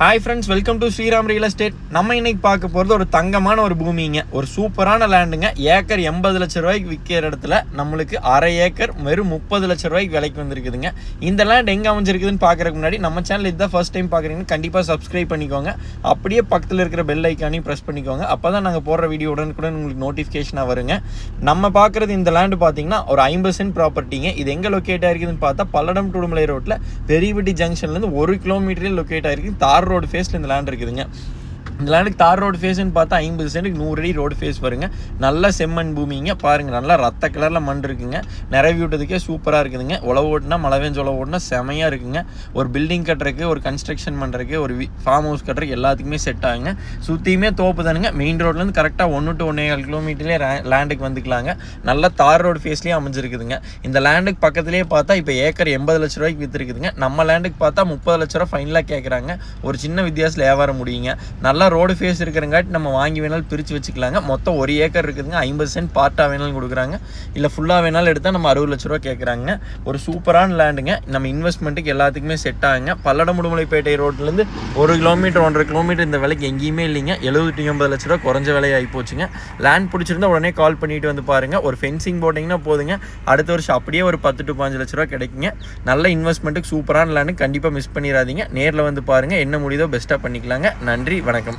Hi friends welcome to Sriram real estate நம்ம இன்னைக்கு பார்க்க போகிறது ஒரு தங்கமான ஒரு பூமிங்க. ஒரு சூப்பரான லேண்டுங்க ஏக்கர் எண்பது லட்ச ரூபாய்க்கு விற்கிற இடத்துல நம்மளுக்கு அரை ஏக்கர் வெறும் முப்பது லட்ச ரூபாய்க்கு விலைக்கு வந்திருக்குதுங்க. இந்த லேண்ட் எங்கே அமைஞ்சிருக்குதுன்னு பார்க்குறதுக்கு முன்னாடி நம்ம சேனல் இதுதான் ஃபர்ஸ்ட் டைம் பார்க்குறீங்கன்னு கண்டிப்பாக சப்ஸ்கிரைப் பண்ணிக்கோங்க. அப்படியே பக்கத்தில் இருக்கிற பெல் ஐக்கானையும் ப்ரெஸ் பண்ணிக்கோங்க. அப்போ தான் நாங்கள் போடுற வீடியோ உடனுக்குடன் உங்களுக்கு நோட்டிஃபிகேஷனாக வருங்க. நம்ம பார்க்குறது இந்த லேண்டு பார்த்தீங்கன்னா ஒரு ஐம்பது சென்ட் ப்ராப்பர்ட்டிங்க இது எங்கே லொக்கேட் ஆயிருக்குதுன்னு பார்த்தா பல்லடம் டுடுமலை ரோட்டில் பெரியவட்டி ஜங்ஷன்லேருந்து ஒரு கிலோமீட்டரில் லொக்கேட் ஆயிருக்கு தார் ரோடு ஃபேஸில் இந்த லேண்ட் இருக்குதுங்க. இந்த லேண்டுக்கு தார் ரோடு ஃபேஸ்னு பார்த்தா ஐம்பது சென்ட்டுக்கு நூறு அடி ரோடு ஃபேஸ் வருங்க. நல்ல செம்மண் பூமிங்க. பாருங்க நல்லா ரத்த கலரில் மண் இருக்குங்க. நிறைய விட்டதுக்கே சூப்பராக இருக்குதுங்க. உழவு ஓட்டுனா மழை உழவு ஓட்டினா செமையாக இருக்குங்க. ஒரு பில்டிங் கட்டுறதுக்கு ஒரு கன்ஸ்ட்ரக்ஷன் பண்ணுறக்கு ஒரு ஃபார்ம் ஹவுஸ் கட்டுறதுக்கு எல்லாத்துக்குமே செட் ஆகுங்க. சுற்றியுமே தோப்பு தானுங்க. மெயின் ரோட்லேருந்து கரெக்டாக ஒன்று டு ஒன்றே கால் கிலோமீட்டர்லேயே லேண்டுக்கு வந்துக்கலாங்க. நல்ல தார் ரோடு ஃபேஸ்லேயே அமைஞ்சிருக்குதுங்க. இந்த லேண்டுக்கு பக்கத்துலேயே பார்த்தா இப்போ ஏக்கர் எண்பது லட்ச ரூபாய்க்கு விற்றுருக்குதுங்க நம்ம லேண்டுக்கு பார்த்தா முப்பது லட்ச ரூபா ஃபைனலாக கேட்குறாங்க ஒரு சின்ன வித்தியாசத்தில் வியாபாரம் முடியுங்க. நல்லா ரோடு ஃபேஸ் இருக்கிறங்காட்டி நம்ம வாங்கி வேணாலும் பிரித்து வச்சுக்கலாங்க. மொத்தம் ஒரு ஏக்கர் இருக்குதுங்க. ஐம்பது சென்ட் பார்ட்டாக வேணாலும் கொடுக்குறாங்க. இல்லை ஃபுல்லாக வேணாலும் எடுத்தால் நம்ம அறுபது லட்ச ரூபா கேட்குறாங்க ஒரு சூப்பரான லேண்டுங்க நம்ம இன்வெஸ்ட்மெண்ட்டுக்கு எல்லாத்துக்குமே செட் ஆகுங்க. பல்லடம் உடுமலைப்பேட்டை ரோட்லேருந்து ஒரு கிலோமீட்டர் ஒன்றரை கிலோமீட்டர் இந்த விலைக்கு எங்கேயுமே இல்லைங்க. எழுபத்தி ஒன்பது லட்ச ரூபா குறைஞ்ச விலையாகி போச்சுங்க. லேண்ட் பிடிச்சிருந்தா உடனே கால் பண்ணிட்டு வந்து பாருங்கள் ஒரு ஃபென்சிங் போட்டிங்கன்னா போதுங்க. அடுத்த வருஷம் அப்படியே ஒரு பத்து டு பாஞ்சு லட்ச ரூபா கிடைக்குங்க. நல்ல இன்வெஸ்ட்மெண்ட்டுக்கு சூப்பரான லேண்டு கண்டிப்பாக மிஸ் பண்ணிடாதீங்க நேரில் வந்து பாருங்கள் என்ன முடியுதோ பெஸ்ட்டாக பண்ணிக்கலாங்க. நன்றி வணக்கம்.